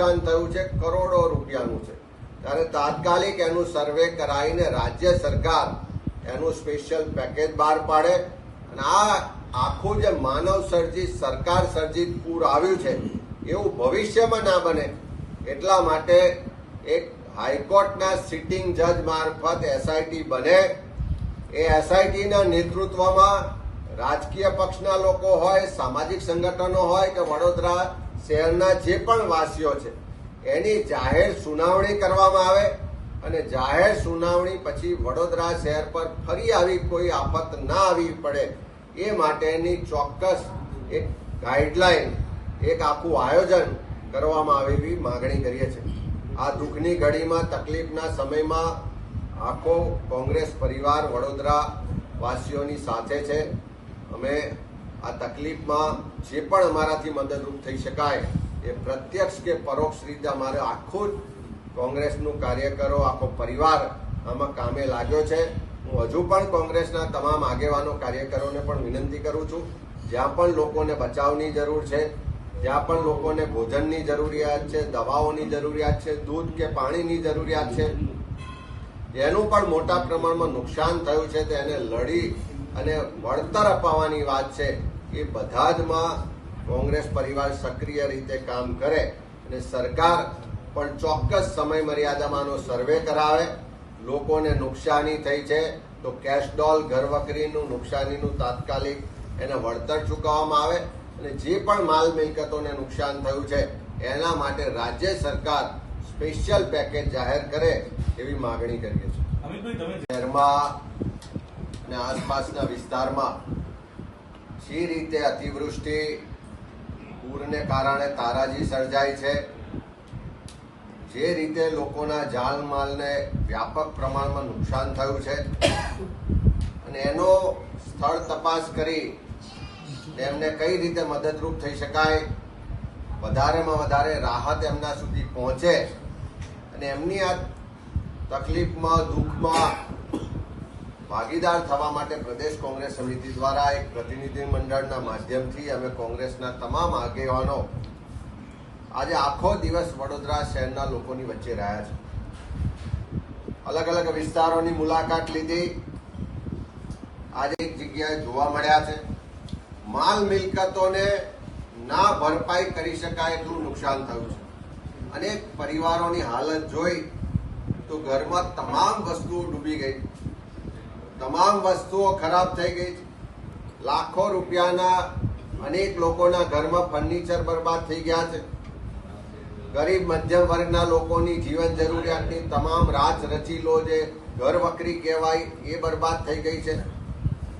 નુકસાન થયું છે, કરોડો રૂપિયાનું છે. ત્યારે તાત્કાલિક એનું સર્વે કરાવીને રાજ્ય સરકાર એનું સ્પેશિયલ પેકેજ બહાર પાડે. અને આ આખું જે માનવ સર્જિત, સરકાર સર્જિત પૂર આવ્યું છે, એવું ભવિષ્યમાં ના બને. એટલા માટે એક હાઈકોર્ટના સિટિંગ જજ મારફત એસઆઈટી બને. એ એસઆઈટીના નેતૃત્વમાં રાજકીય પક્ષના લોકો હોય, સામાજિક સંગઠનો હોય કે વડોદરા શહેરના જે પણ વાસીઓ છે, એની જાહેર સુનાવણી કરવામાં આવે અને જાહેર સુનાવણી પછી વડોદરા શહેર પર ફરી આવી કોઈ આફત ના આવી પડે, એ માટેની ચોક્કસ એક ગાઈડલાઈન, એક આખું આયોજન કરવામાં આવે એવી માગણી કરીએ છીએ. આ દુઃખની ઘડીમાં, તકલીફના સમયમાં આખો કોંગ્રેસ પરિવાર વડોદરા વાસીઓની સાથે છે. અમે આ તકલીફમાં જે પણ અમારાથી મદદરૂપ થઈ શકાય એ પ્રત્યક્ષ કે પરોક્ષ રીતે અમારે આખું જ કોંગ્રેસનું કાર્યકરો આખો પરિવાર આમાં કામે લાગ્યો છે. હું હજુ પણ કોંગ્રેસના તમામ આગેવાનો કાર્યકરોને પણ વિનંતી કરું છું, જ્યાં પણ લોકોને બચાવની જરૂર છે, જ્યાં પણ લોકોને ભોજનની જરૂરિયાત છે, દવાઓની જરૂરિયાત છે, દૂધ કે પાણીની જરૂરિયાત છે. જેનું પણ મોટા પ્રમાણમાં નુકસાન થયું છે તેને લડી અને વળતર અપાવવાની વાત છે. એ બધા જમાં કોંગ્રેસ પરિવાર સક્રિય રીતે કામ કરે અને સરકાર પણ ચોક્કસ સમય મર્યાદામાંનો સર્વે કરાવે લોકોને નુકસાની થઈ છે તો કેશ ડોલ ઘરવકરીનું નુકસાનીનું તાત્કાલિક એને વળતર ચૂકવવામાં આવે અને જે પણ માલ મિલકતોને નુકસાન થયું છે એના માટે રાજ્ય સરકાર સ્પેશિયલ પેકેજ જાહેર કરે એવી માગણી કરીએ છીએ. શહેરમાં અને આસપાસના વિસ્તારમાં જે રીતે અતિવૃષ્ટિ પૂરને કારણે તારાજી સર્જાય છે, જે રીતે લોકોના જાનમાલને વ્યાપક પ્રમાણમાં નુકસાન થયું છે, અને એનો સ્થળ તપાસ કરી તેમને કઈ રીતે મદદરૂપ થઈ શકાય, વધારેમાં વધારે રાહત એમના સુધી પહોંચે, અને એમની આ તકલીફમાં, દુઃખમાં ભાગીદાર થવા માટે પ્રદેશ કોંગ્રેસ સમિતિ દ્વારા એક પ્રતિનિધિ મંડળના માધ્યમથી અમે કોંગ્રેસના તમામ આગેવાનો આજે આખો દિવસ વડોદરા શહેરના લોકોની વચ્ચે રહ્યા છે. અલગ અલગ વિસ્તારોની મુલાકાત લીધી. આજે એક જગ્યાએ જોવા મળ્યા છે. માલ મિલકતોને ના ભરપાઈ કરી શકાય એટલું નુકસાન થયું છે. અનેક પરિવારોની હાલત જોઈ તો ઘરમાં તમામ વસ્તુઓ ડૂબી ગઈ. તમામ વસ્તુઓ ખરાબ થઈ ગઈ છે. લાખો રૂપિયાના અનેક લોકોના ઘરમાં ફર્નિચર બરબાદ થઈ ગયા છે. ગરીબ મધ્યમ વર્ગના લોકોની જીવન જરૂરિયાતની તમામ રાજ રચીલો જે ઘર વકરી કહેવાય એ બરબાદ થઈ ગઈ છે.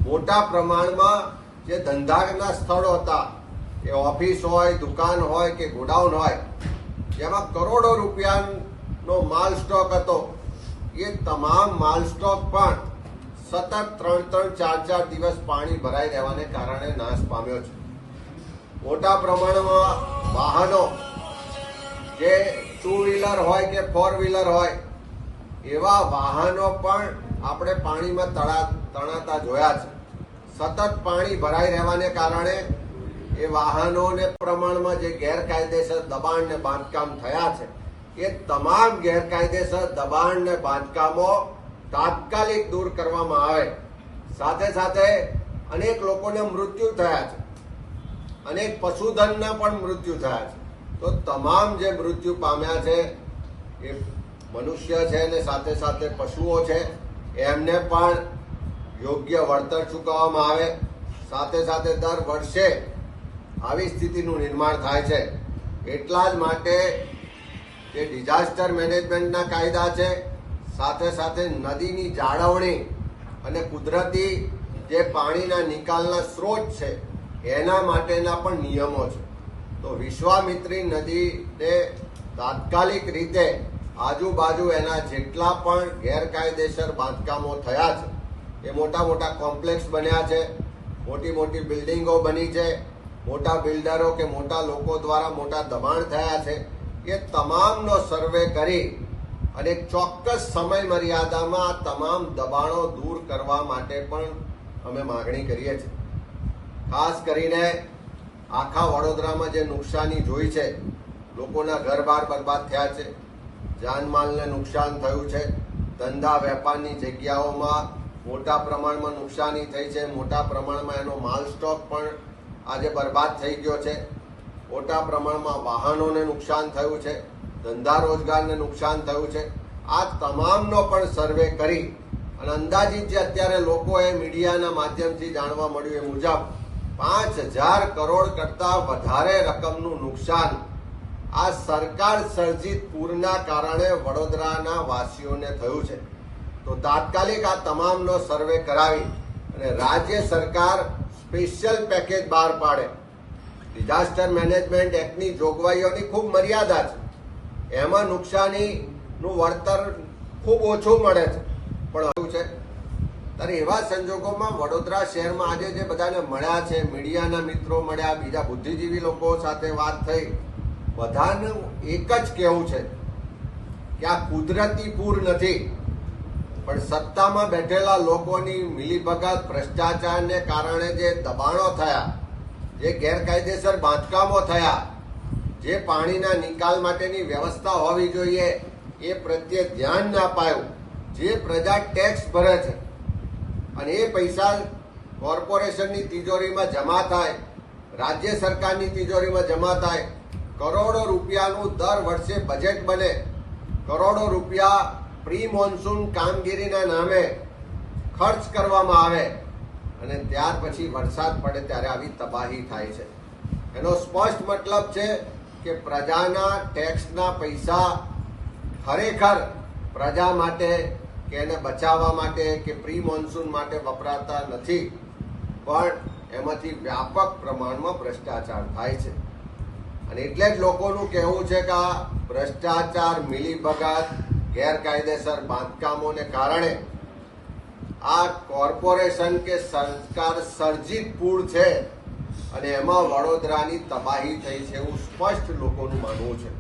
મોટા પ્રમાણમાં જે ધંધાના સ્થળો હતા, એ ઓફિસ હોય, દુકાન હોય કે ગોડાઉન હોય, જેમાં કરોડો રૂપિયાનો માલ સ્ટોક હતો. એ તમામ માલ સ્ટોક પણ સતત ત્રણ ત્રણ ચાર ચાર દિવસ પાણી ભરાઈ રહેવાને કારણે નાશ પામ્યો છે. મોટા પ્રમાણમાં વાહનો જે ટુ વ્હીલર હોય કે ફોર વ્હીલર હોય, એવા વાહનો પણ આપણે પાણીમાં તળા, તણાતા જોયા છે. સતત પાણી ભરાઈ રહેવાને કારણે એ વાહનોને પ્રમાણમાં જે ગેરકાયદેસર દબાણ ને બાંધકામ થયા છે, એ તમામ ગેરકાયદેસર દબાણ ને બાંધકામો તાત્કાલિક દૂર કરવામાં આવે. સાથે સાથે અનેક લોકોને મૃત્યુ થયા છે. અનેક પશુધનના પણ મૃત્યુ થયા છે. તો તમામ જે મૃત્યુ પામ્યા છે, એ મનુષ્ય છે ને સાથે સાથે પશુઓ છે, એમને પણ યોગ્ય વળતર ચૂકવવામાં આવે. સાથે સાથે દર વર્ષે આવી સ્થિતિનું નિર્માણ થાય છે. એટલા જ માટે જે ડિઝાસ્ટર મેનેજમેન્ટના કાયદા છે સાથે સાથે નદીની જાળવણી અને કુદરતી જે પાણીના નિકાલના સ્ત્રોત છે, એના માટેના પણ નિયમો છે. તો વિશ્વામિત્રી નદીને તાત્કાલિક રીતે આજુબાજુ એના જેટલા પણ ગેરકાયદેસર બાંધકામો થયા છે, એ મોટા મોટા કોમ્પ્લેક્સ બન્યા છે, મોટી મોટી બિલ્ડિંગો બની છે, મોટા બિલ્ડરો કે મોટા લોકો દ્વારા મોટા દબાણ થયા છે, એ તમામનો સર્વે કરી અને ચોક્કસ સમય મર્યાદામાં તમામ દબાણો દૂર કરવા માટે પણ અમે માગણી કરીએ છીએ. ખાસ કરીને આખા વડોદરામાં જે નુકસાની જોઈ છે, લોકોના ઘર બહાર બરબાદ થયા છે, જાનમાલને નુકસાન થયું છે, ધંધા વેપારની જગ્યાઓમાં મોટા પ્રમાણમાં નુકસાની થઈ છે, મોટા પ્રમાણમાં એનો માલ સ્ટોક પણ આજે બરબાદ થઈ ગયો છે, મોટા પ્રમાણમાં વાહનોને નુકસાન થયું છે ધંધા રોજગારને નુકસાન થયું છે. આ તમામનો પણ સર્વે કરી અને અંદાજિત જે અત્યારે લોકોએ મીડિયાના માધ્યમથી જાણવા મળ્યું એ મુજબ પાંચ હજાર કરોડ કરતાં વધારે રકમનું નુકસાન આ સરકાર સર્જિત પૂરના કારણે વડોદરાના વાસીઓને થયું છે. તો તાત્કાલિક આ તમામનો સર્વે કરાવી અને રાજ્ય સરકાર સ્પેશિયલ પેકેજ બહાર પાડે. ડિઝાસ્ટર મેનેજમેન્ટ એક્ટની જોગવાઈઓની ખૂબ મર્યાદા છે. એમાં નુકસાનીનું વળતર ખૂબ ઓછું મળે છે. પણ એવું છે. ત્યારે એવા સંજોગોમાં વડોદરા શહેરમાં આજે જે બધાને મળ્યા છે, મીડિયાના મિત્રો મળ્યા, બીજા બુદ્ધિજીવી લોકો સાથે વાત થઈ, બધાનું એક જ કહેવું છે કે આ કુદરતી પૂર નથી. પણ સત્તામાં બેઠેલા લોકોની મિલીભગત ભ્રષ્ટાચારને કારણે જે દબાણો થયા, જે ગેરકાયદેસર બાંધકામો થયા જે પાણીના નિકાલ માટેની વ્યવસ્થા હોવી જોઈએ, એ પ્રત્યે ધ્યાન ના પાયું જે પ્રજા ટેક્સ ભરે છે અને એ પૈસા કોર્પોરેશનની તિજોરીમાં જમા થાય, રાજ્ય સરકારની તિજોરીમાં જમા થાય, કરોડો રૂપિયાનું દર વર્ષે બજેટ બને. કરોડો રૂપિયા પ્રી મોન્સૂન કામગીરીના નામે ખર્ચ કરવામાં આવે અને ત્યાર પછી વરસાદ પડે ત્યારે આવી તબાહી થાય છે. એનો સ્પષ્ટ મતલબ છે કે પ્રજાના ટેક્સના પૈસા ખરેખર પ્રજા માટે કે એને બચાવવા માટે કે પ્રી મોન્સૂન માટે વપરાતા નથી. પણ એમાંથી વ્યાપક પ્રમાણમાં ભ્રષ્ટાચાર થાય છે. અને એટલે જ લોકોનું કહેવું છે કે આ ભ્રષ્ટાચાર મિલીભગત ગેરકાયદેસર બાંધકામોને કારણે આ કોર્પોરેશન કે સરકાર સર્જિત પૂળ છે અને એમાં વડોદરાની તબાહી થઈ છે એવું સ્પષ્ટ લોકોનું માનવું છે.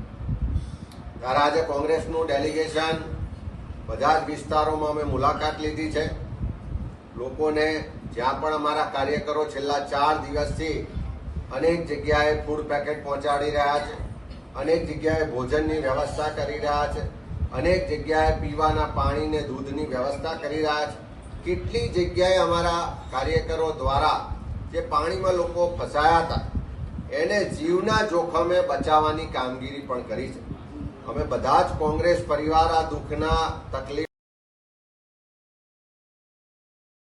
ત્યારે આજે કોંગ્રેસનું ડેલિગેશન બધા જ વિસ્તારોમાં અમે મુલાકાત લીધી છે. લોકોને જ્યાં પણ અમારા કાર્યકરો છેલ્લા ચાર દિવસથી અનેક જગ્યાએ ફૂડ પેકેટ પહોંચાડી રહ્યા છે. અનેક જગ્યાએ ભોજનની વ્યવસ્થા કરી રહ્યા છે. અનેક જગ્યાએ પીવાના પાણીને દૂધની વ્યવસ્થા કરી રહ્યા છે. કેટલી જગ્યાએ અમારા કાર્યકરો દ્વારા જે પાણીમાં લોકો ફસાયા હતા, એને જીવના જોખમે બચાવવાની કામગીરી પણ કરી છે. અમે બધા જ કોંગ્રેસ પરિવાર આ દુઃખના તકલીફ